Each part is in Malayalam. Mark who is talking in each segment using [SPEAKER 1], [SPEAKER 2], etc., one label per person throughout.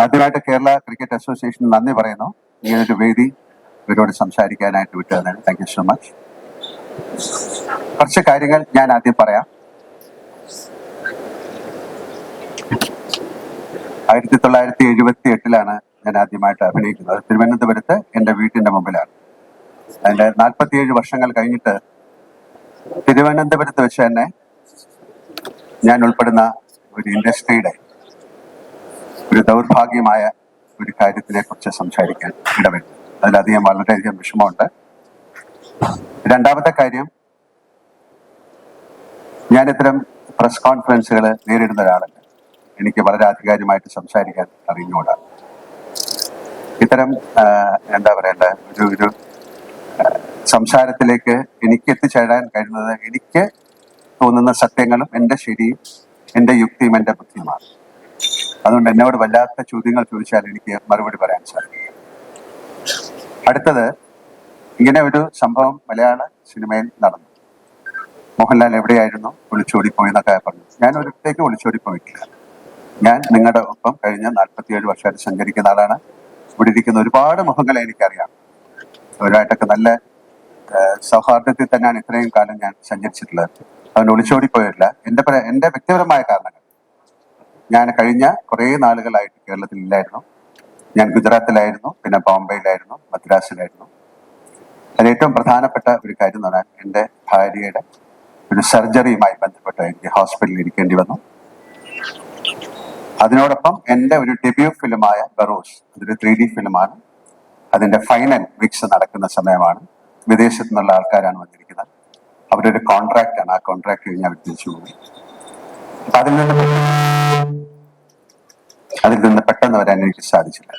[SPEAKER 1] ആദ്യമായിട്ട് കേരള ക്രിക്കറ്റ് അസോസിയേഷൻ നന്ദി പറയുന്നു. ഈ ഒരു വേദി ഇവരോട് സംസാരിക്കാനായിട്ട് വിട്ടതാണ് താങ്ക് യു സോ മച്ച് കുറച്ച് കാര്യങ്ങൾ ഞാൻ ആദ്യം പറയാം. ആയിരത്തി തൊള്ളായിരത്തി എഴുപത്തി എട്ടിലാണ് ഞാൻ ആദ്യമായിട്ട് അഭിനയിക്കുന്നത്. തിരുവനന്തപുരത്ത് എന്റെ വീട്ടിന്റെ മുമ്പിലാണ്. അതിന്റെ നാൽപ്പത്തിയേഴ് വർഷങ്ങൾ കഴിഞ്ഞിട്ട് തിരുവനന്തപുരത്ത് വെച്ച് തന്നെ ഞാൻ ഉൾപ്പെടുന്ന ഒരു ഇൻഡസ്ട്രിയുടെ ഒരു ദൗർഭാഗ്യമായ ഒരു കാര്യത്തിനെ കുറിച്ച് സംസാരിക്കാൻ ഇടവരുന്നു. അതിലധികം വളരെയധികം വിഷമമുണ്ട്. രണ്ടാമത്തെ കാര്യം ഞാൻ ഇത്തരം പ്രസ് കോൺഫറൻസുകൾ നേരിടുന്ന ഒരാളല്ല. എനിക്ക് വളരെ ആധികാരികമായിട്ട് സംസാരിക്കാൻ അറിഞ്ഞുകൂടാ. ഇത്തരം എന്താ പറയേണ്ട ഒരു ഒരു സംസാരത്തിലേക്ക് എനിക്ക് എത്തിച്ചേരാൻ കഴിയുന്നത് എനിക്ക് തോന്നുന്ന സത്യങ്ങളും എന്റെ ശരിയും എന്റെ യുക്തിയും എന്റെ ബുദ്ധിയുമാണ്. അതുകൊണ്ട് എന്നോട് വല്ലാത്ത ചോദ്യങ്ങൾ ചോദിച്ചാൽ എനിക്ക് മറുപടി പറയാൻ സാധിക്കും. അടുത്തത് ഇങ്ങനെ ഒരു സംഭവം മലയാള സിനിമയിൽ നടന്നു. മോഹൻലാൽ എവിടെയായിരുന്നു? ഒളിച്ചോടി പോയി എന്നൊക്കെ പറഞ്ഞു. ഞാൻ ഒരിടത്തേക്ക് ഒളിച്ചോടി പോയിട്ടില്ല ഞാൻ നിങ്ങളുടെ ഒപ്പം കഴിഞ്ഞ നാൽപ്പത്തിയേഴ് വർഷമായിട്ട് സഞ്ചരിക്കുന്ന ആളാണ്. ഇവിടെ ഇരിക്കുന്ന ഒരുപാട് മുഖങ്ങളെ എനിക്കറിയാം. അവരുമായിട്ടൊക്കെ നല്ല സൗഹാർദ്ദത്തിൽ തന്നെയാണ് ഇത്രയും കാലം ഞാൻ സഞ്ചരിച്ചിട്ടുള്ളത്. അവൻ ഒളിച്ചോടി പോയിട്ടില്ല എന്റെ പര- എന്റെ വ്യക്തിപരമായ കാരണങ്ങൾ. ഞാൻ കഴിഞ്ഞ കുറേ നാളുകളായിട്ട് കേരളത്തിൽ ഇല്ലായിരുന്നു ഞാൻ ഗുജറാത്തിലായിരുന്നു പിന്നെ ബോംബെയിലായിരുന്നു മദ്രാസിലായിരുന്നു. അതിൽ ഏറ്റവും പ്രധാനപ്പെട്ട ഒരു കാര്യം എന്ന് പറഞ്ഞാൽ എന്റെ ഭാര്യയുടെ ഒരു സർജറിയുമായി ബന്ധപ്പെട്ട് എനിക്ക് ഹോസ്പിറ്റലിൽ ഇരിക്കേണ്ടി വന്നു. അതിനോടൊപ്പം എന്റെ ഒരു ഡെബ്യൂ ഫിലിമായ ബറോസ് അതൊരു ത്രീ ഡി ഫിലിമാണ്. അതിന്റെ ഫൈനൽ മിക്സ് നടക്കുന്ന സമയമാണ്. വിദേശത്തു നിന്നുള്ള ആൾക്കാരാണ് വന്നിരിക്കുന്നത്. അവരൊരു കോൺട്രാക്റ്റ് ആണ് ആ കോൺട്രാക്ട് കഴിഞ്ഞ് അവർ തിരിച്ചു പോകും. അതിൽ നിന്ന് അതിൽ നിന്ന് പെട്ടെന്ന് വരാൻ എനിക്ക് സാധിച്ചില്ല.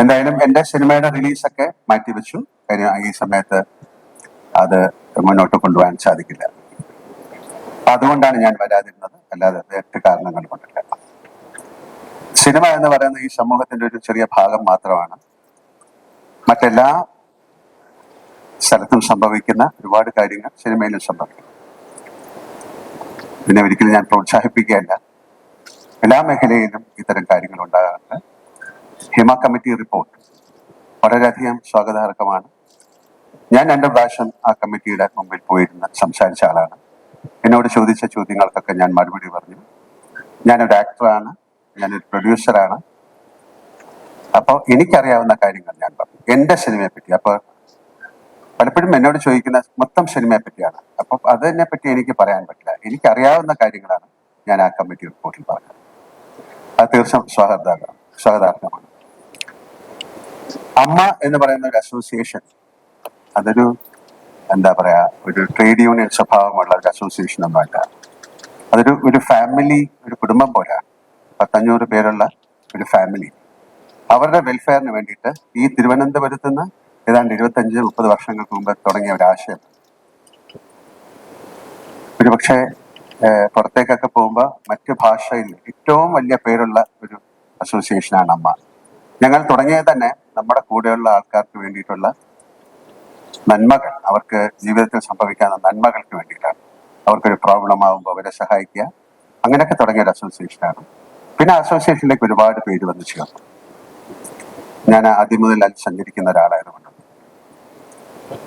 [SPEAKER 1] എന്തായാലും എന്റെ സിനിമയുടെ റിലീസൊക്കെ മാറ്റിവെച്ചു. കാര്യം ഈ സമയത്ത് അത് മുന്നോട്ട് കൊണ്ടുപോകാൻ സാധിക്കില്ല. അതുകൊണ്ടാണ് ഞാൻ വരാതിരുന്നത്. അല്ലാതെ മറ്റ് കാരണങ്ങൾ കൊണ്ടല്ല. സിനിമ എന്ന് പറയുന്നത് ഈ സമൂഹത്തിന്റെ ഒരു ചെറിയ ഭാഗം മാത്രമാണ്. മറ്റെല്ലാ സ്ഥലത്തും സംഭവിക്കുന്ന ഒരുപാട് കാര്യങ്ങൾ സിനിമയിലും സംഭവിക്കും. പിന്നെ ഒരിക്കലും ഞാൻ പ്രോത്സാഹിപ്പിക്കുകയല്ല. എല്ലാ മേഖലയിലും ഇത്തരം കാര്യങ്ങൾ ഉണ്ടാകാറുണ്ട്. Hema committee report. വളരെയധികം സ്വാഗതാർഹമാണ്. ഞാൻ രണ്ട് പ്രാവശ്യം ആ കമ്മിറ്റിയുടെ മുമ്പിൽ പോയിരുന്ന് സംസാരിച്ച ആളാണ്. എന്നോട് ചോദിച്ച ചോദ്യങ്ങൾക്കൊക്കെ ഞാൻ മറുപടി പറഞ്ഞു. ഞാനൊരു ആക്ടറാണ് ഞാനൊരു പ്രൊഡ്യൂസറാണ്. അപ്പോൾ എനിക്കറിയാവുന്ന കാര്യങ്ങൾ ഞാൻ പറഞ്ഞു. എന്റെ സിനിമയെ പറ്റി അപ്പോൾ പലപ്പോഴും എന്നോട് ചോദിക്കുന്ന മൊത്തം സിനിമയെ പറ്റിയാണ് അപ്പം അതിനെ പറ്റി എനിക്ക് പറയാൻ പറ്റില്ല. എനിക്കറിയാവുന്ന കാര്യങ്ങളാണ് ഞാൻ ആ കമ്മിറ്റി റിപ്പോർട്ടിൽ പറഞ്ഞത്. അത് തീർച്ചയായും സ്വാഗതാർഹം. സ്വാഗതാർഹമാണ് അമ്മ എന്ന് പറയുന്ന ഒരു അസോസിയേഷൻ അതൊരു എന്താ പറയാ ഒരു ട്രേഡ് യൂണിയൻ സ്വഭാവമുള്ള ഒരു അസോസിയേഷൻ ഒന്നുമല്ല. അതൊരു ഒരു ഫാമിലി ഒരു കുടുംബം പോലെയാണ് പത്തഞ്ഞൂറ് പേരുള്ള ഒരു ഫാമിലി അവരുടെ വെൽഫെയറിന് വേണ്ടിയിട്ട് ഈ തിരുവനന്തപുരത്ത് നിന്ന് ഏതാണ്ട് ഇരുപത്തഞ്ച് മുപ്പത് വർഷങ്ങൾക്ക് മുമ്പ് തുടങ്ങിയ ഒരു ആശയം. ഒരുപക്ഷെ പുറത്തേക്കൊക്കെ പോകുമ്പോൾ മറ്റു ഭാഷയിൽ ഏറ്റവും വലിയ പേരുള്ള ഒരു അസോസിയേഷനാണ് അമ്മ. ഞങ്ങൾ തുടങ്ങിയത് തന്നെ നമ്മുടെ കൂടെയുള്ള ആൾക്കാർക്ക് വേണ്ടിയിട്ടുള്ള നന്മകൾ. അവർക്ക് ജീവിതത്തിൽ സംഭവിക്കാവുന്ന നന്മകൾക്ക് വേണ്ടിയിട്ടാണ്. അവർക്കൊരു പ്രോബ്ലം ആകുമ്പോൾ അവരെ സഹായിക്കുക. അങ്ങനെയൊക്കെ തുടങ്ങിയ ഒരു അസോസിയേഷനാണ് പിന്നെ അസോസിയേഷനിലേക്ക് ഒരുപാട് പേര് വന്നു ചേർന്നു. ഞാൻ ആദ്യം മുതൽ അതിൽ സഞ്ചരിക്കുന്ന ഒരാളായതുകൊണ്ട്.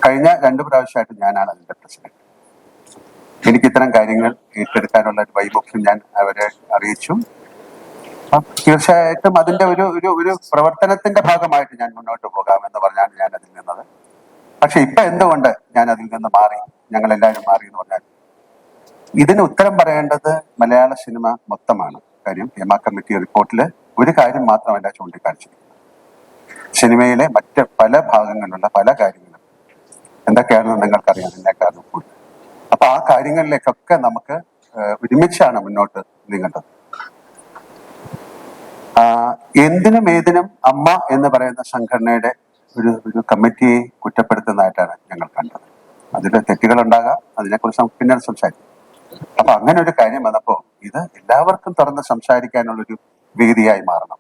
[SPEAKER 1] കഴിഞ്ഞ രണ്ട് പ്രാവശ്യമായിട്ട് ഞാനാണ് അതിന്റെ പ്രസിഡന്റ് എനിക്ക് ഇത്തരം കാര്യങ്ങൾ ഏറ്റെടുക്കാനുള്ള ഒരു വൈമുഖ്യം ഞാൻ അവരെ അറിയിച്ചു. തീർച്ചയായിട്ടും അതിന്റെ ഒരു ഒരു ഒരു പ്രവർത്തനത്തിന്റെ ഭാഗമായിട്ട് ഞാൻ മുന്നോട്ട് പോകാമെന്ന് പറഞ്ഞാണ് ഞാൻ അതിൽ നിന്നത്. പക്ഷെ ഇപ്പൊ എന്തുകൊണ്ട് ഞാൻ അതിൽ നിന്ന് മാറി? ഞങ്ങൾ എല്ലാവരും മാറി എന്ന് പറഞ്ഞാൽ ഇതിന് ഉത്തരം പറയേണ്ടത് മലയാള സിനിമ മൊത്തമാണ്. കാര്യം ഹേമ കമ്മിറ്റി റിപ്പോർട്ടിൽ ഒരു കാര്യം മാത്രമല്ല ചൂണ്ടിക്കാണിച്ചിരിക്കുന്നത്. സിനിമയിലെ മറ്റ് പല ഭാഗങ്ങളിലുള്ള പല കാര്യങ്ങളും എന്തൊക്കെയാണെന്ന് നിങ്ങൾക്കറിയാം. എന്നെക്കാളും കൂടുതൽ. അപ്പൊ ആ കാര്യങ്ങളിലേക്കൊക്കെ നമുക്ക് ഒരുമിച്ചാണ് മുന്നോട്ട് നീങ്ങേണ്ടത്. എന്തിനും ഏതിനും അമ്മ എന്ന് പറയുന്ന സംഘടനയുടെ ഒരു ഒരു കമ്മിറ്റിയെ കുറ്റപ്പെടുത്തുന്നതായിട്ടാണ് ഞങ്ങൾ കണ്ടത്. അതിൽ തെറ്റുകളുണ്ടാകാം അതിനെക്കുറിച്ച് നമുക്ക് പിന്നീട് സംസാരിക്കും. അപ്പൊ അങ്ങനെ ഒരു കാര്യം വന്നപ്പോ ഇത് എല്ലാവർക്കും തുറന്ന് സംസാരിക്കാനുള്ളൊരു വേദിയായി മാറണം.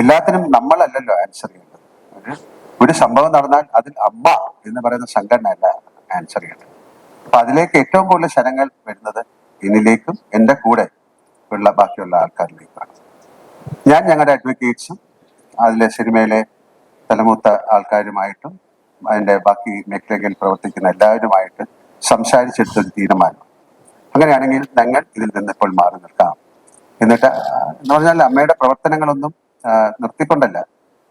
[SPEAKER 1] എല്ലാത്തിനും നമ്മളല്ലല്ലോ ആൻസർ ചെയ്യേണ്ടത്. ഒരു സംഭവം നടന്നാൽ അതിൽ അമ്മ എന്ന് പറയുന്ന സംഘടന അല്ല ആൻസർ ചെയ്യേണ്ടത്. അപ്പൊ അതിലേക്ക് ഏറ്റവും കൂടുതൽ ശരങ്ങൾ വരുന്നത് എന്നിലേക്കും എന്റെ കൂടെ ഉള്ള ബാക്കിയുള്ള ആൾക്കാരിലേക്കാണ്. ഞാൻ ഞങ്ങളുടെ അഡ്വക്കേറ്റ്സും അതിലെ സിനിമയിലെ തലമൂത്ത ആൾക്കാരുമായിട്ടും അതിന്റെ ബാക്കി മേഖലകളിൽ പ്രവർത്തിക്കുന്ന എല്ലാവരുമായിട്ട് സംസാരിച്ചെടുത്തൊരു തീരുമാനം അങ്ങനെയാണെങ്കിൽ ഞങ്ങൾ ഇതിൽ നിന്ന് ഇപ്പോൾ മാറി നിൽക്കാം. എന്നിട്ട് എന്ന് പറഞ്ഞാൽ അമ്മയുടെ പ്രവർത്തനങ്ങളൊന്നും നിർത്തിക്കൊണ്ടല്ല.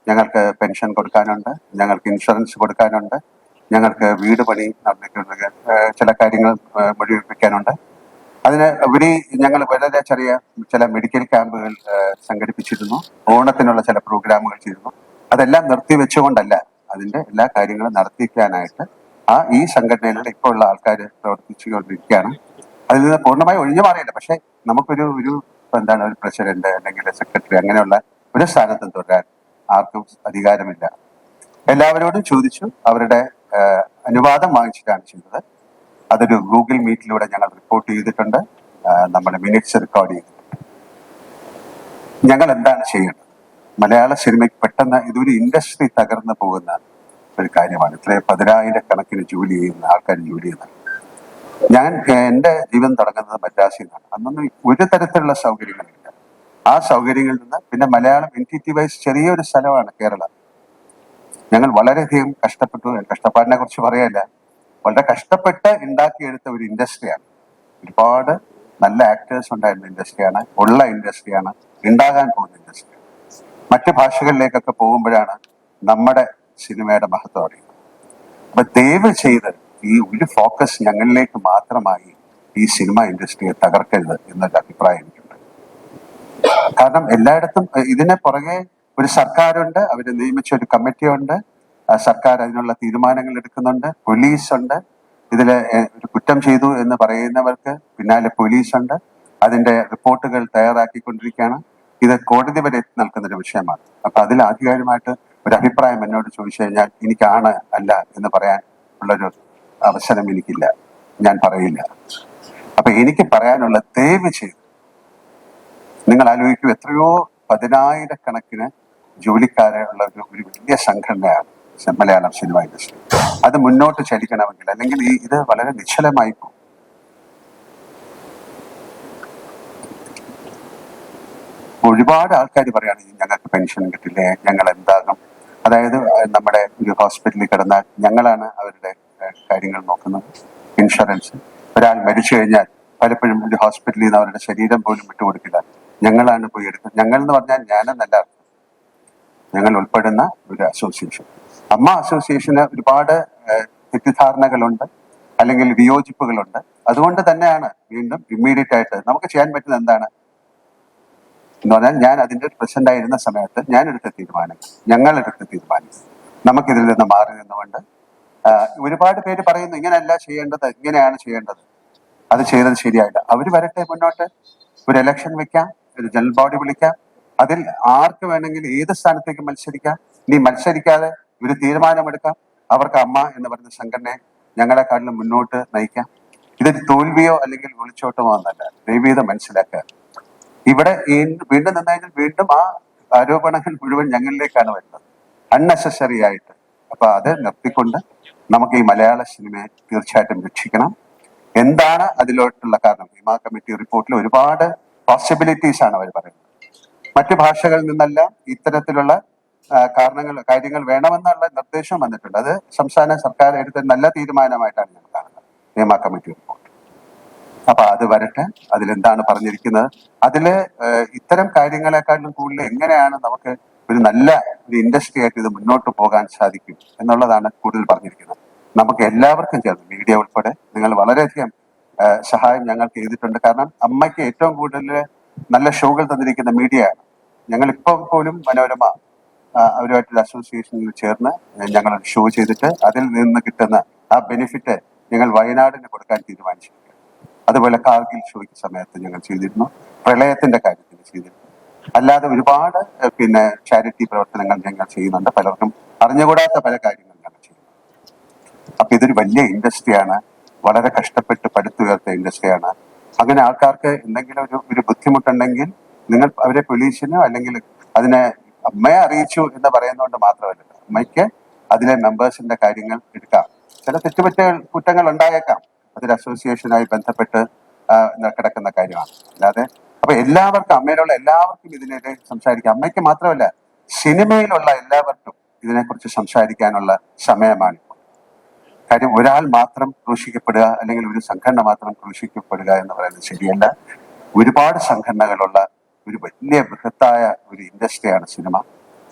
[SPEAKER 1] ഞങ്ങൾക്ക് പെൻഷൻ കൊടുക്കാനുണ്ട് ഞങ്ങൾക്ക് ഇൻഷുറൻസ് കൊടുക്കാനുണ്ട് ഞങ്ങൾക്ക് വീട് പണി നടന്നിട്ടുണ്ട്. ചില കാര്യങ്ങൾ മുഴുവിപ്പിക്കാനുണ്ട്. അതിന് ഉപരി ഞങ്ങൾ വളരെ ചെറിയ ചില മെഡിക്കൽ ക്യാമ്പുകൾ സംഘടിപ്പിച്ചിരുന്നു. ഓണത്തിനുള്ള ചില പ്രോഗ്രാമുകൾ ചെയ്തിരുന്നു. അതെല്ലാം നിർത്തിവെച്ചുകൊണ്ടല്ല അതിന്റെ എല്ലാ കാര്യങ്ങളും നടത്തിക്കാനായിട്ട് ആ ഈ സംഘടനയിലുള്ള ഇപ്പോൾ ഉള്ള ആൾക്കാർ പ്രവർത്തിച്ചുകൊണ്ടിരിക്കുകയാണ്. അതിൽ നിന്ന് പൂർണമായി ഒഴിഞ്ഞു മാറിയില്ല. പക്ഷെ നമുക്കൊരു ഒരു എന്താണ് ഒരു പ്രസിഡന്റ് അല്ലെങ്കിൽ സെക്രട്ടറി അങ്ങനെയുള്ള ഒരു സ്ഥാനത്തും തുടരാൻ ആർക്കും അധികാരമില്ല. എല്ലാവരോടും ചോദിച്ചു അവരുടെ അനുവാദം വാങ്ങിച്ചിട്ടാണ് ചെയ്തത്. അതൊരു ഗൂഗിൾ മീറ്റിലൂടെ ഞങ്ങൾ റിപ്പോർട്ട് ചെയ്തിട്ടുണ്ട്. നമ്മുടെ മിനിറ്റ്സ് റെക്കോർഡ് ചെയ്തിട്ടുണ്ട്. ഞങ്ങൾ എന്താണ് ചെയ്യേണ്ടത്? മലയാള സിനിമയ്ക്ക് പെട്ടെന്ന് ഇതൊരു ഇൻഡസ്ട്രി തകർന്നു പോകുന്ന ഒരു കാര്യമാണ്. ഇത്രയും പതിനായിരക്കണക്കിന് ജോലി ചെയ്യുന്ന ആൾക്കാർ ജോലി ചെയ്യുന്നത് ഞാൻ എന്റെ ജീവിതം തുടങ്ങുന്നത് മദ്രാസിൽ നിന്നാണ്. അന്നൊന്നും ഒരു തരത്തിലുള്ള സൗകര്യങ്ങളില്ല. ആ സൗകര്യങ്ങളിൽ നിന്ന് പിന്നെ മലയാളം എന്റിറ്റി വൈസ് ചെറിയൊരു സ്ഥലമാണ് കേരളം. ഞങ്ങൾ വളരെയധികം കഷ്ടപ്പെട്ടു. കഷ്ടപ്പാടിനെ കുറിച്ച് പറയല്ല വളരെ കഷ്ടപ്പെട്ട് ഉണ്ടാക്കിയെടുത്ത ഒരു ഇൻഡസ്ട്രിയാണ് ഒരുപാട് നല്ല ആക്ടേഴ്സ് ഉണ്ടായിരുന്ന ഇൻഡസ്ട്രിയാണ് ഉള്ള ഇൻഡസ്ട്രിയാണ് ഉണ്ടാകാൻ പോകുന്ന ഇൻഡസ്ട്രി മറ്റു ഭാഷകളിലേക്കൊക്കെ പോകുമ്പോഴാണ് നമ്മുടെ സിനിമയുടെ മഹത്വം അറിയുന്നത്. അപ്പൊ ദയവ് ചെയ്ത് ഈ ഒരു ഫോക്കസ് ഞങ്ങളിലേക്ക് മാത്രമായി ഈ സിനിമ ഇൻഡസ്ട്രിയെ തകർക്കരുത് എന്നൊരു അഭിപ്രായം എനിക്കുണ്ട്. കാരണം എല്ലായിടത്തും ഇതിനെ പുറകെ ഒരു സർക്കാരുണ്ട് അവർ നിയമിച്ച ഒരു കമ്മിറ്റിയുണ്ട്. സർക്കാർ അതിനുള്ള തീരുമാനങ്ങൾ എടുക്കുന്നുണ്ട്. പോലീസ് ഉണ്ട് ഇതിൽ ഒരു കുറ്റം ചെയ്തു എന്ന് പറയുന്നവർക്ക് പിന്നാലെ പോലീസ് ഉണ്ട് അതിന്റെ റിപ്പോർട്ടുകൾ തയ്യാറാക്കിക്കൊണ്ടിരിക്കുകയാണ്. ഇത് കോടതി വരെ എത്തി നിൽക്കുന്ന വിഷയമാണ്. അപ്പൊ അതിൽ ആധികാരികമായിട്ട് ഒരു അഭിപ്രായം എന്നോട് ചോദിച്ചു കഴിഞ്ഞാൽ എനിക്കാണ് അല്ല എന്ന് പറയാൻ ഉള്ളൊരു അവസരം എനിക്കില്ല. ഞാൻ പറയില്ല. അപ്പൊ എനിക്ക് പറയാനുള്ള ദയവ് ചെയ്ത്. നിങ്ങൾ ആലോചിക്കൂ എത്രയോ പതിനായിരക്കണക്കിന് ജോലിക്കാരെ ഉള്ള ഒരു ഒരു വലിയ സംഘടനയാണ് മലയാളം സിനിമ ഇൻഡസ്ട്രി. അത് മുന്നോട്ട് ചലിക്കണമെങ്കിൽ അല്ലെങ്കിൽ ഈ ഇത് വളരെ നിശ്ചലമായി പോകും. ഒരുപാട് ആൾക്കാർ പറയുകയാണ് ഞങ്ങൾക്ക് പെൻഷൻ കിട്ടില്ലേ? ഞങ്ങൾ എന്താകും? അതായത് നമ്മുടെ ഒരു ഹോസ്പിറ്റലിൽ കിടന്നാൽ ഞങ്ങളാണ് അവരുടെ കാര്യങ്ങൾ നോക്കുന്നത്. ഇൻഷുറൻസ്. ഒരാൾ മരിച്ചു കഴിഞ്ഞാൽ പലപ്പോഴും ഒരു ഹോസ്പിറ്റലിൽ നിന്ന് അവരുടെ ശരീരം പോലും വിട്ടുകൊടുക്കില്ല. ഞങ്ങളാണ് പോയി എടുക്കുന്നത്. ഞങ്ങൾ എന്ന് പറഞ്ഞാൽ ഞാനെന്നല്ല. ഞങ്ങൾ ഉൾപ്പെടുന്ന ഒരു അസോസിയേഷൻ അമ്മ അസോസിയേഷന് ഒരുപാട് തെറ്റിദ്ധാരണകളുണ്ട് അല്ലെങ്കിൽ വിയോജിപ്പുകളുണ്ട്. അതുകൊണ്ട് തന്നെയാണ് വീണ്ടും ഇമ്മീഡിയറ്റ് ആയിട്ട് നമുക്ക് ചെയ്യാൻ പറ്റുന്നത് എന്താണ്? എന്ന് പറഞ്ഞാൽ ഞാൻ അതിന്റെ പ്രസിഡന്റ് ആയിരുന്ന സമയത്ത് ഞാൻ എടുത്ത തീരുമാനം ഞങ്ങൾ എടുത്ത തീരുമാനം നമുക്കിതിൽ നിന്ന് മാറി നിന്നുകൊണ്ട് ഒരുപാട് പേര് പറയുന്നു ഇങ്ങനെയല്ല ചെയ്യേണ്ടത് ഇങ്ങനെയാണ് ചെയ്യേണ്ടത്. അത് ചെയ്തത് ശരിയായില്ല. അവർ വരട്ടെ മുന്നോട്ട്. ഒരു ഇലക്ഷൻ വെക്കാം ഒരു ജനറൽ ബോഡി വിളിക്കാം. അതിൽ ആർക്ക് വേണമെങ്കിലും ഏത് സ്ഥാനത്തേക്ക് മത്സരിക്കാം? നീ മത്സരിക്കാതെ ഒരു തീരുമാനമെടുക്കാം. അവർക്ക് അമ്മ എന്ന് പറയുന്ന സംഘടനയെ ഞങ്ങളെക്കാട്ടിലും മുന്നോട്ട് നയിക്കാം. ഇതൊരു തോൽവിയോ അല്ലെങ്കിൽ ഒളിച്ചോട്ടമോ എന്നല്ല. ദൈവീതം മനസ്സിലാക്കുക. ഇവിടെ വീണ്ടും നിന്നതിൽ വീണ്ടും ആ ആരോപണങ്ങൾ മുഴുവൻ ഞങ്ങളിലേക്കാണ് വരുന്നത്. അൺനെസസറി ആയിട്ട് അപ്പൊ അത് നിർത്തിക്കൊണ്ട് നമുക്ക് ഈ മലയാള സിനിമയെ തീർച്ചയായിട്ടും രക്ഷിക്കണം. എന്താണ് അതിലോട്ടുള്ള കാരണം? ഭീമാ കമ്മിറ്റി റിപ്പോർട്ടിൽ ഒരുപാട് പോസിബിലിറ്റീസ് ആണ് അവർ പറയുന്നത്. മറ്റു ഭാഷകളിൽ നിന്നല്ല ഇത്തരത്തിലുള്ള കാരണങ്ങൾ കാര്യങ്ങൾ വേണമെന്നുള്ള നിർദ്ദേശം വന്നിട്ടുണ്ട്. അത് സംസ്ഥാന സർക്കാർ എടുത്ത നല്ല തീരുമാനമായിട്ടാണ് ഞാൻ കാണുന്നത്. നിയമ കമ്മിറ്റി റിപ്പോർട്ട്. അപ്പൊ അത് വരട്ടെ. അതിലെന്താണ് പറഞ്ഞിരിക്കുന്നത്? അതിൽ ഇത്തരം കാര്യങ്ങളെക്കാളും കൂടുതൽ എങ്ങനെയാണ് നമുക്ക് ഒരു നല്ല ഒരു ഇൻഡസ്ട്രി ആയിട്ട് ഇത് മുന്നോട്ട് പോകാൻ സാധിക്കും എന്നുള്ളതാണ് കൂടുതൽ പറഞ്ഞിരിക്കുന്നത്. നമുക്ക് എല്ലാവർക്കും ചേർന്ന് മീഡിയ ഉൾപ്പെടെ നിങ്ങൾ വളരെയധികം സഹായം ഞങ്ങൾക്ക് ചെയ്തിട്ടുണ്ട്. കാരണം അമ്മയ്ക്ക് ഏറ്റവും കൂടുതൽ നല്ല ഷോകൾ തന്നിരിക്കുന്ന മീഡിയയാണ് ഇപ്പോൾ പോലും മനോരമ അവരുമായിട്ടുള്ള അസോസിയേഷനിൽ ചേർന്ന് ഞങ്ങൾ ഷോ ചെയ്തിട്ട് അതിൽ നിന്ന് കിട്ടുന്ന ആ ബെനിഫിറ്റ് ഞങ്ങൾ വയനാടിന് കൊടുക്കാൻ തീരുമാനിച്ചിട്ടുണ്ട്. അതുപോലെ കാർഗിൽ ഷോയ്ക്ക് സമയത്ത് ഞങ്ങൾ ചെയ്തിരുന്നു. പ്രളയത്തിന്റെ കാര്യത്തിൽ ചെയ്തിരുന്നു. അല്ലാതെ ഒരുപാട് പിന്നെ ചാരിറ്റി പ്രവർത്തനങ്ങൾ ഞങ്ങൾ ചെയ്യുന്നുണ്ട്. പലർക്കും അറിഞ്ഞുകൂടാത്ത പല കാര്യങ്ങളും ഞങ്ങൾ ചെയ്യുന്നു. അപ്പൊ ഇതൊരു വലിയ ഇൻഡസ്ട്രിയാണ് വളരെ കഷ്ടപ്പെട്ട് പടുത്തുയർത്ത ഇൻഡസ്ട്രിയാണ് അങ്ങനെ ആൾക്കാർക്ക് എന്തെങ്കിലും ഒരു ഒരു ബുദ്ധിമുട്ടുണ്ടെങ്കിൽ നിങ്ങൾ അവരെ പോലീസിനോ അല്ലെങ്കിൽ അതിനെ അമ്മയെ അറിയിച്ചു എന്ന് പറയുന്നതുകൊണ്ട് മാത്രമല്ല അമ്മയ്ക്ക് അതിലെ മെമ്പേഴ്സിന്റെ കാര്യങ്ങൾ എടുക്കാം. ചില തെറ്റുപറ്റ കുറ്റങ്ങൾ ഉണ്ടായേക്കാം. അതൊരു അസോസിയേഷനായി ബന്ധപ്പെട്ട് കിടക്കുന്ന കാര്യമാണ്. അല്ലാതെ അപ്പൊ എല്ലാവർക്കും അമ്മയിലുള്ള എല്ലാവർക്കും ഇതിനെതിരെ സംസാരിക്കാം. അമ്മയ്ക്ക് മാത്രമല്ല സിനിമയിലുള്ള എല്ലാവർക്കും ഇതിനെക്കുറിച്ച് സംസാരിക്കാനുള്ള സമയമാണ്. കാര്യം ഒരാൾ മാത്രം ക്രൂശിക്കപ്പെടുക അല്ലെങ്കിൽ ഒരു സംഘടന മാത്രം ക്രൂശിക്കപ്പെടുക എന്ന് പറയുന്നത് ശരിയല്ല. ഒരുപാട് സംഘടനകളുള്ള ഒരു വലിയ ബൃഹത്തായ ഒരു ഇൻഡസ്ട്രിയാണ് സിനിമ.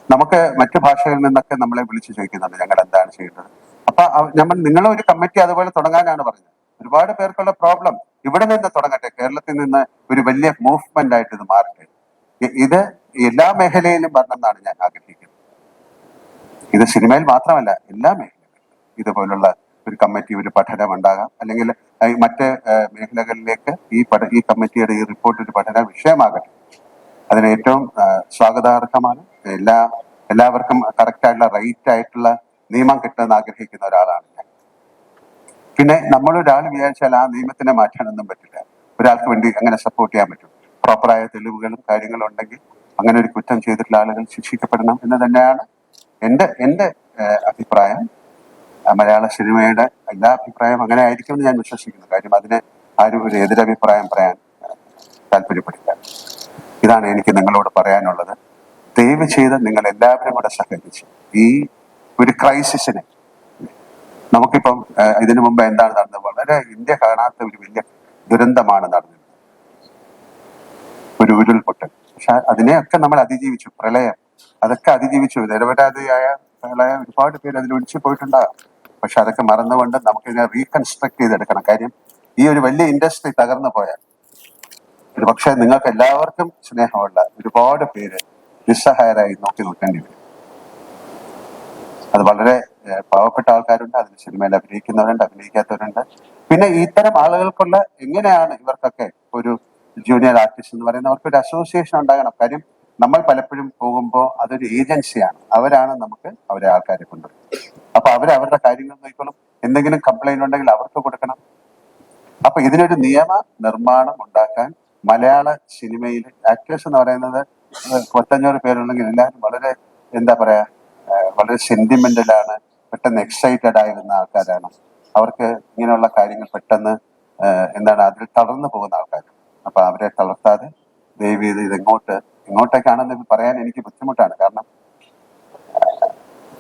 [SPEAKER 1] നമുക്ക് മറ്റു ഭാഷകളിൽ നിന്നൊക്കെ നമ്മളെ വിളിച്ചു ചോദിക്കുന്നുണ്ട് ഞങ്ങൾ എന്താണ് ചെയ്യേണ്ടത്. അപ്പൊ നമ്മൾ നിങ്ങളെ ഒരു കമ്മിറ്റി അതുപോലെ തുടങ്ങാനാണ് പറഞ്ഞത്. ഒരുപാട് പേർക്കുള്ള പ്രോബ്ലം ഇവിടെ നിന്ന് തുടങ്ങട്ടെ. കേരളത്തിൽ നിന്ന് ഒരു വലിയ മൂവ്മെന്റ് ആയിട്ട് ഇത് മാറട്ടെ. ഇത് എല്ലാ മേഖലയിലും വരണമെന്നാണ് ഞാൻ ആഗ്രഹിക്കുന്നത്. ഇത് സിനിമയിൽ മാത്രമല്ല എല്ലാ മേഖലകളിലും ഇതുപോലുള്ള ഒരു കമ്മിറ്റി ഒരു പഠനം ഉണ്ടാകാം. അല്ലെങ്കിൽ മറ്റ് മേഖലകളിലേക്ക് ഈ പഠ ഈ കമ്മിറ്റിയുടെ ഈ റിപ്പോർട്ട് ഒരു പഠന വിഷയമാകട്ടെ. അതിന് ഏറ്റവും സ്വാഗതാർഹമാണ് എല്ലാ എല്ലാവർക്കും കറക്റ്റ് ആയിട്ടുള്ള റൈറ്റ് ആയിട്ടുള്ള നിയമം കിട്ടുമെന്ന് ആഗ്രഹിക്കുന്ന ഒരാളാണ് ഞാൻ. പിന്നെ ഒരാൾ വിചാരിച്ചാൽ ആ നിയമത്തിനെ മാറ്റാനൊന്നും പറ്റില്ല. ഒരാൾക്ക് വേണ്ടി അങ്ങനെ സപ്പോർട്ട് ചെയ്യാൻ പറ്റും? പ്രോപ്പറായ തെളിവുകളും കാര്യങ്ങളും ഉണ്ടെങ്കിൽ അങ്ങനെ ഒരു കുറ്റം ചെയ്തിട്ടുള്ള ആളുകൾ ശിക്ഷിക്കപ്പെടണം എന്ന് തന്നെയാണ് എന്റെ എന്റെ അഭിപ്രായം. മലയാള സിനിമയുടെ എല്ലാ അഭിപ്രായം അങ്ങനെ ആയിരിക്കും എന്ന് ഞാൻ വിശ്വസിക്കുന്നു. കാര്യം അതിന് ആരും ഒരു എതിരഭിപ്രായം പറയാൻ താല്പര്യപ്പെടില്ല. ഇതാണ് എനിക്ക് നിങ്ങളോട് പറയാനുള്ളത്. ദയവ് ചെയ്ത് നിങ്ങൾ എല്ലാവരും കൂടെ സഹകരിച്ച് ഈ ഒരു ക്രൈസിസിനെ നമുക്കിപ്പം ഇതിനു മുമ്പ് എന്താണ് നടന്നത്? വളരെ ഇന്ത്യ കാണാത്ത ഒരു വലിയ ദുരന്തമാണ് നടന്നത്. ഒരു ഉരുൾപൊട്ടൽ. പക്ഷെ അതിനെയൊക്കെ നമ്മൾ അതിജീവിച്ചു. പ്രളയം. അതൊക്കെ അതിജീവിച്ചു. നിരപരാധിയായ പ്രളയം ഒരുപാട് പേര് അതിൽ ഒഴിച്ചു പോയിട്ടുണ്ടാകാം. പക്ഷെ അതൊക്കെ മറന്നുകൊണ്ട് നമുക്കിതിനെ റീകൺസ്ട്രക്ട് ചെയ്തെടുക്കണം. കാര്യം ഈ ഒരു വലിയ ഇൻഡസ്ട്രി തകർന്നു പോയാൽ ഒരു പക്ഷേ നിങ്ങൾക്ക് എല്ലാവർക്കും സ്നേഹമുള്ള ഒരുപാട് പേര് നിസ്സഹായരായി നോക്കി നിൽക്കേണ്ടി വരും. അത് വളരെ പാവപ്പെട്ട ആൾക്കാരുണ്ട് അതിന് സിനിമയിൽ അഭിനയിക്കുന്നവരുണ്ട് അഭിനയിക്കാത്തവരുണ്ട്. പിന്നെ ഇത്തരം ആളുകൾക്കുള്ള എങ്ങനെയാണ് ഇവർക്കൊക്കെ ഒരു ജൂനിയർ ആർട്ടിസ്റ്റ് എന്ന് പറയുന്നവർക്ക് ഒരു അസോസിയേഷൻ ഉണ്ടാകണം. കാര്യം നമ്മൾ പലപ്പോഴും പോകുമ്പോൾ അതൊരു ഏജൻസിയാണ്. അവരാണ് നമുക്ക് അവരെ ആൾക്കാരെ കൊണ്ടുവരുന്നത് അപ്പൊ അവർ അവരുടെ കാര്യങ്ങൾ നോക്കിക്കോളും. എന്തെങ്കിലും കംപ്ലൈന്റ് ഉണ്ടെങ്കിൽ അവർക്ക് കൊടുക്കണം. അപ്പൊ ഇതിനൊരു നിയമ നിർമ്മാണം ഉണ്ടാക്കാൻ മലയാള സിനിമയിൽ ആക്ടേഴ്സ് എന്ന് പറയുന്നത് പത്തഞ്ഞൂറ് പേരുണ്ടെങ്കിൽ എല്ലാവരും വളരെ എന്താ പറയാ വളരെ സെന്റിമെന്റലാണ് പെട്ടെന്ന് എക്സൈറ്റഡ് ആയിരുന്ന ആൾക്കാരാണ്. അവർക്ക് ഇങ്ങനെയുള്ള കാര്യങ്ങൾ പെട്ടെന്ന് എന്താണ് അതിൽ തളർന്നു പോകുന്ന ആൾക്കാർ അപ്പൊ അവരെ തളർത്താതെ ദയവ് ചെയ്ത് ഇത് എങ്ങോട്ട് എങ്ങോട്ടേക്കാണെന്ന് പറയാൻ എനിക്ക് ബുദ്ധിമുട്ടാണ്. കാരണം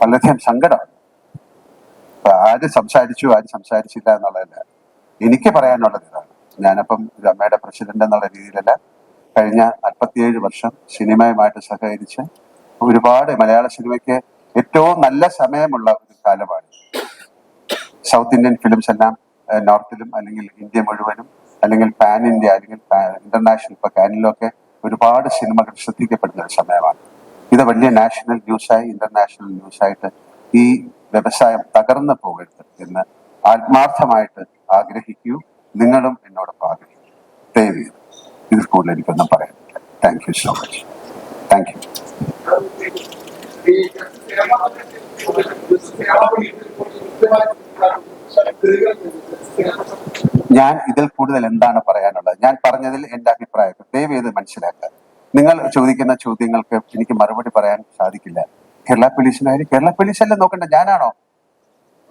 [SPEAKER 1] വളരെയധികം സങ്കടം. ആര് സംസാരിച്ചു ആര് സംസാരിച്ചില്ല എന്നുള്ളതല്ല. എനിക്ക് പറയാനുള്ളത് ഇതാണ്. ഞാനപ്പം അമ്മയുടെ പ്രസിഡന്റ് എന്നുള്ള രീതിയിലല്ല കഴിഞ്ഞ നാൽപ്പത്തിയേഴ് വർഷം സിനിമയുമായിട്ട് സഹകരിച്ച് ഒരുപാട് മലയാള സിനിമയ്ക്ക് ഏറ്റവും നല്ല സമയമുള്ള ഒരു കാലമാണ്. സൗത്ത് ഇന്ത്യൻ ഫിലിംസ് എല്ലാം നോർത്തിലും അല്ലെങ്കിൽ ഇന്ത്യ മുഴുവനും അല്ലെങ്കിൽ പാൻ ഇന്ത്യ അല്ലെങ്കിൽ ഇന്റർനാഷണൽ ഇപ്പൊ കാനിലൊക്കെ ഒരുപാട് സിനിമകൾ ശ്രദ്ധിക്കപ്പെടുന്ന ഒരു സമയമാണ്. ഇത് വലിയ നാഷണൽ ന്യൂസായി ഇന്റർനാഷണൽ ന്യൂസായിട്ട് ഈ വ്യവസായം തകർന്നു പോകരുത് എന്ന് ആത്മാർത്ഥമായിട്ട് ആഗ്രഹിക്കൂ. നിങ്ങളും എന്നോടൊപ്പം ആഗ്രഹിക്കും. ചെയ്ത് ഇതിൽ കൂടുതൽ എനിക്കൊന്നും പറയാനില്ല. Thank you so much thank you ഞാൻ ഇതിൽ കൂടുതൽ എന്താണ് പറയാനുള്ളത്? ഞാൻ പറഞ്ഞതിൽ എന്റെ അഭിപ്രായം ദയവ് ചെയ്ത് മനസ്സിലാക്കുക. നിങ്ങൾ ചോദിക്കുന്ന ചോദ്യങ്ങൾക്ക് എനിക്ക് മറുപടി പറയാൻ സാധിക്കില്ല. കേരള പോലീസിനായാലും കേരള പോലീസ് അല്ലേ നോക്കണ്ട? ഞാനാണോ?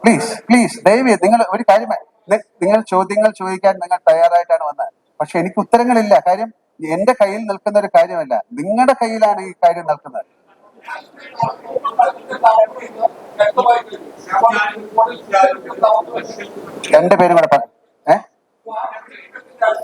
[SPEAKER 1] പ്ലീസ് പ്ലീസ് ദയവ് നിങ്ങൾ ഒരു കാര്യം നിങ്ങൾ ചോദ്യങ്ങൾ ചോദിക്കാൻ നിങ്ങൾ തയ്യാറായിട്ടാണ് വന്നത് പക്ഷെ എനിക്ക് ഉത്തരങ്ങളില്ല. കാര്യം എന്റെ കയ്യിൽ നിൽക്കുന്ന ഒരു കാര്യമല്ല. നിങ്ങളുടെ കയ്യിലാണ് ഈ കാര്യം നിൽക്കുന്നത്. രണ്ടു പേരും കൂടെ പറഞ്ഞു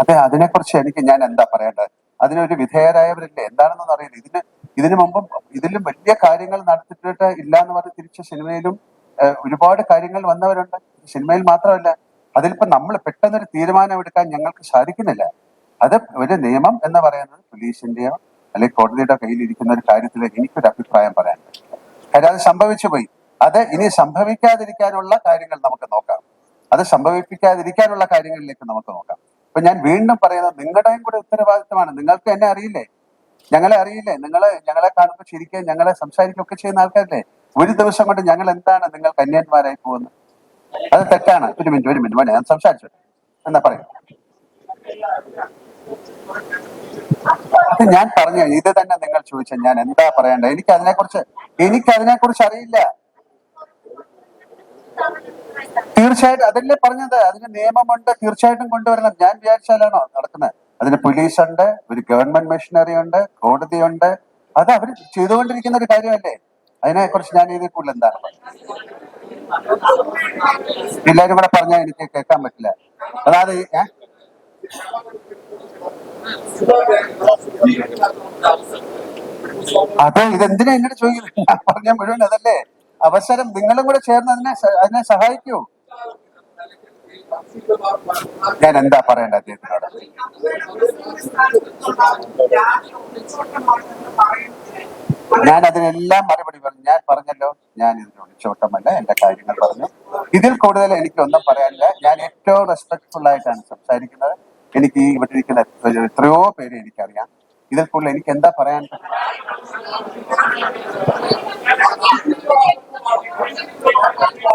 [SPEAKER 1] അതെ അതിനെക്കുറിച്ച് എനിക്ക് ഞാൻ എന്താ പറയേണ്ടത്? അതിനൊരു വിധേയരായവരില്ലേ? എന്താണെന്നൊന്നും അറിയില്ല. ഇതിന് ഇതിനു മുമ്പും ഇതിലും വലിയ കാര്യങ്ങൾ നടത്തിയിട്ട് ഇല്ല എന്ന് പറഞ്ഞ് തിരിച്ച് സിനിമയിലും ഒരുപാട് കാര്യങ്ങൾ വന്നവരുണ്ട്. സിനിമയിൽ മാത്രമല്ല അതിലിപ്പോ നമ്മൾ പെട്ടെന്നൊരു തീരുമാനം എടുക്കാൻ ഞങ്ങൾക്ക് സാധിക്കുന്നില്ല. അത് ഒരു നിയമം എന്ന് പറയുന്നത് പോലീസിന്റെയോ അല്ലെങ്കിൽ കോടതിയുടെ കയ്യിൽ ഇരിക്കുന്ന ഒരു കാര്യത്തിൽ എനിക്കൊരു അഭിപ്രായം പറയാൻ കാര്യം അത് സംഭവിച്ചു പോയി. അത് ഇനി സംഭവിക്കാതിരിക്കാനുള്ള കാര്യങ്ങൾ നമുക്ക് നോക്കാം. അത് സംഭവിപ്പിക്കാതിരിക്കാനുള്ള കാര്യങ്ങളിലേക്ക് നമുക്ക് നോക്കാം. ഇപ്പൊ ഞാൻ വീണ്ടും പറയുന്നത് നിങ്ങളുടെയും കൂടെ ഉത്തരവാദിത്തമാണ്. നിങ്ങൾക്ക് എന്നെ അറിയില്ലേ? ഞങ്ങളെ അറിയില്ലേ? നിങ്ങൾ ഞങ്ങളെ കാണുമ്പോൾ ശരിക്കും ഞങ്ങളെ സംസാരിക്കുകയൊക്കെ ചെയ്യുന്ന ആൾക്കാരല്ലേ? ഒരു ദിവസം കൊണ്ട് ഞങ്ങൾ എന്താണ് നിങ്ങൾ കന്യാന്മാരായി പോകുന്നത്? അത് തെറ്റാണ്. ഒരു മിനിറ്റ് ഒരു മിനിറ്റ്. മോനെ ഞാൻ സംസാരിച്ചു എന്നാ പറയും. ഞാൻ പറഞ്ഞു ഇത് തന്നെ നിങ്ങൾ ചോദിച്ച ഞാൻ എന്താ പറയണ്ടത്? എനിക്ക് അതിനെക്കുറിച്ച് എനിക്ക് അതിനെക്കുറിച്ച് അറിയില്ല. തീർച്ചയായിട്ടും അതല്ലേ പറഞ്ഞത്. അതിന് നിയമമുണ്ട് തീർച്ചയായിട്ടും കൊണ്ടുവരണം. ഞാൻ വിചാരിച്ചാലാണോ നടക്കുന്നത്? അതിന് പോലീസ് ഉണ്ട് ഒരു ഗവൺമെന്റ് മെഷീനറി ഉണ്ട് കോടതിയുണ്ട്. അത് അവർ ചെയ്തുകൊണ്ടിരിക്കുന്ന ഒരു കാര്യമല്ലേ? അതിനെ കുറിച്ച് ഞാൻ ഇതിൽ കൂടുതൽ എന്താണ്? എല്ലാരും കൂടെ പറഞ്ഞാൽ എനിക്ക് കേൾക്കാൻ പറ്റില്ല. അതായത്? അത് ഇതെന്തിനാ എന്നോട് ചോദിക്കുന്നത്? പറഞ്ഞ മുഴുവൻ അതല്ലേ? അവസരം നിങ്ങളും കൂടെ ചേർന്ന് അതിനെ അതിനെ സഹായിക്കൂ. ഞാൻ എന്താ പറയണ്ട അദ്ദേഹത്തിനോട്? ഞാൻ അതിനെല്ലാം മറുപടി പറഞ്ഞു. ഞാൻ പറഞ്ഞല്ലോ ഞാൻ ഇതിന് ഒളിച്ചോട്ടമല്ല എന്റെ കാര്യങ്ങൾ പറഞ്ഞു. ഇതിൽ കൂടുതൽ എനിക്ക് ഒന്നും പറയാനില്ല. ഞാൻ ഏറ്റവും റെസ്പെക്ട്ഫുൾ ആയിട്ടാണ് സംസാരിക്കുന്നത്. എനിക്ക് ഈ ഇവിടെ ഇരിക്കുന്ന എത്രയോ പേര് എനിക്കറിയാം. ഇതിൽ കൂടുതൽ എനിക്ക് എന്താ പറയാൻ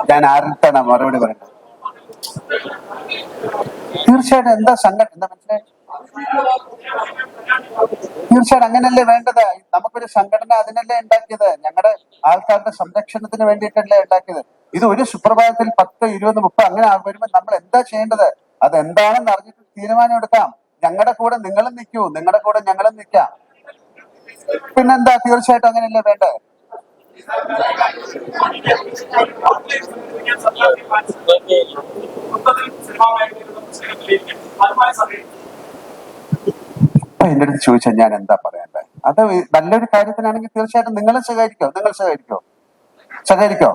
[SPEAKER 1] ഞാൻ ആരുടെ മറുപടി പറയുന്നത്? തീർച്ചയായിട്ടും എന്താ സംഘടന? എന്താ മനസ്സിലായി? തീർച്ചയായിട്ടും അങ്ങനല്ലേ വേണ്ടത്? നമുക്കൊരു സംഘടന അതിനല്ലേ ഉണ്ടാക്കിയത്? ഞങ്ങളുടെ ആൾക്കാരുടെ സംരക്ഷണത്തിന് വേണ്ടിയിട്ടല്ലേ ഉണ്ടാക്കിയത്. ഇത് ഒരു സുപ്രഭാതത്തിൽ പത്ത് ഇരുപത് മുപ്പത് അങ്ങനെ വരുമ്പോൾ നമ്മൾ എന്താ ചെയ്യേണ്ടത്? അത് എന്താണെന്ന് അറിഞ്ഞിട്ട് തീരുമാനം എടുക്കാം. ഞങ്ങളുടെ കൂടെ നിങ്ങളും നിൽക്കൂ നിങ്ങളുടെ കൂടെ ഞങ്ങളും നിൽക്കാം പിന്നെന്താ? തീർച്ചയായിട്ടും അങ്ങനെയല്ലേ വേണ്ടേ? എന്റെ അടുത്ത് ചോദിച്ചാൽ ഞാൻ എന്താ പറയണ്ടേ? അത് നല്ലൊരു കാര്യത്തിനാണെങ്കിൽ തീർച്ചയായിട്ടും നിങ്ങളെ സഹകരിക്കോ. നിങ്ങൾ സഹകരിക്കോ. സഹകരിക്കോ.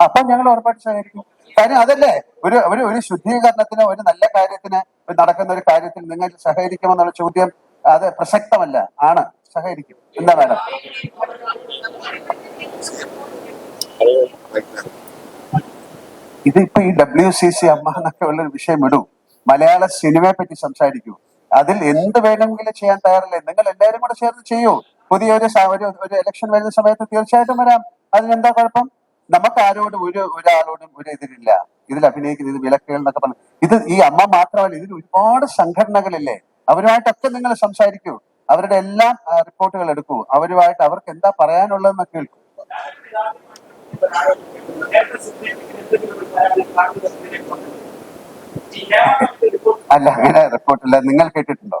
[SPEAKER 1] അപ്പൊ ഞങ്ങൾ ഉറപ്പായിട്ട് സഹകരിക്കും. കാര്യം അതല്ലേ? ഒരു ഒരു ഒരു ശുദ്ധീകരണത്തിന് ഒരു നല്ല കാര്യത്തിന് നടക്കുന്ന ഒരു കാര്യത്തിൽ നിങ്ങൾ സഹകരിക്കുമെന്നുള്ള ചോദ്യം അത് പ്രസക്തമല്ല. ആണ്. സഹകരിക്കും. എന്താ മാഡം? ഇതിപ്പോ ഈ ഡബ്ല്യു സി സി അമ്മ എന്നൊക്കെ ഉള്ള ഒരു വിഷയം ഇടൂ. മലയാള സിനിമയെ പറ്റി സംസാരിക്കൂ. അതിൽ എന്ത് വേണമെങ്കിലും ചെയ്യാൻ തയ്യാറല്ലേ? നിങ്ങൾ എല്ലാവരും കൂടെ ചേർന്ന് ചെയ്യൂ. പുതിയൊരു ഒരു ഇലക്ഷൻ വരുന്ന സമയത്ത് തീർച്ചയായിട്ടും വരാം. അതിനെന്താ കുഴപ്പം? നമുക്ക് ആരോടും ഒരു ഒരാളോടും ഒരു എതിരില്ല ഇതിൽ അഭിനയിക്കുന്ന ഇത് വിലക്കുകൾ എന്നൊക്കെ പറഞ്ഞു ഇത് ഈ അമ്മ മാത്രമല്ല ഇതിൽ ഒരുപാട് സംഘടനകളില്ലേ? അവരുമായിട്ടൊക്കെ നിങ്ങൾ സംസാരിക്കൂ. അവരുടെ എല്ലാ റിപ്പോർട്ടുകൾ എടുക്കൂ. അവരുമായിട്ട് അവർക്ക് എന്താ പറയാനുള്ളതെന്ന് കേൾക്കൂ. അല്ല അങ്ങനെ റിപ്പോർട്ടില്ല. നിങ്ങൾ കേട്ടിട്ടുണ്ടോ?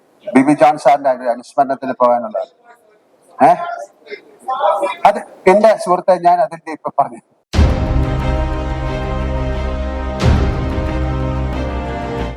[SPEAKER 1] ബിബി ജോൺ സാറിന്റെ ഒരു അനുസ്മരണത്തിൽ പോകാനുള്ളത് ഏഹ് അത് എന്റെ സുഹൃത്തെ ഞാൻ അതിന്റെ ഇപ്പൊ പറഞ്ഞു.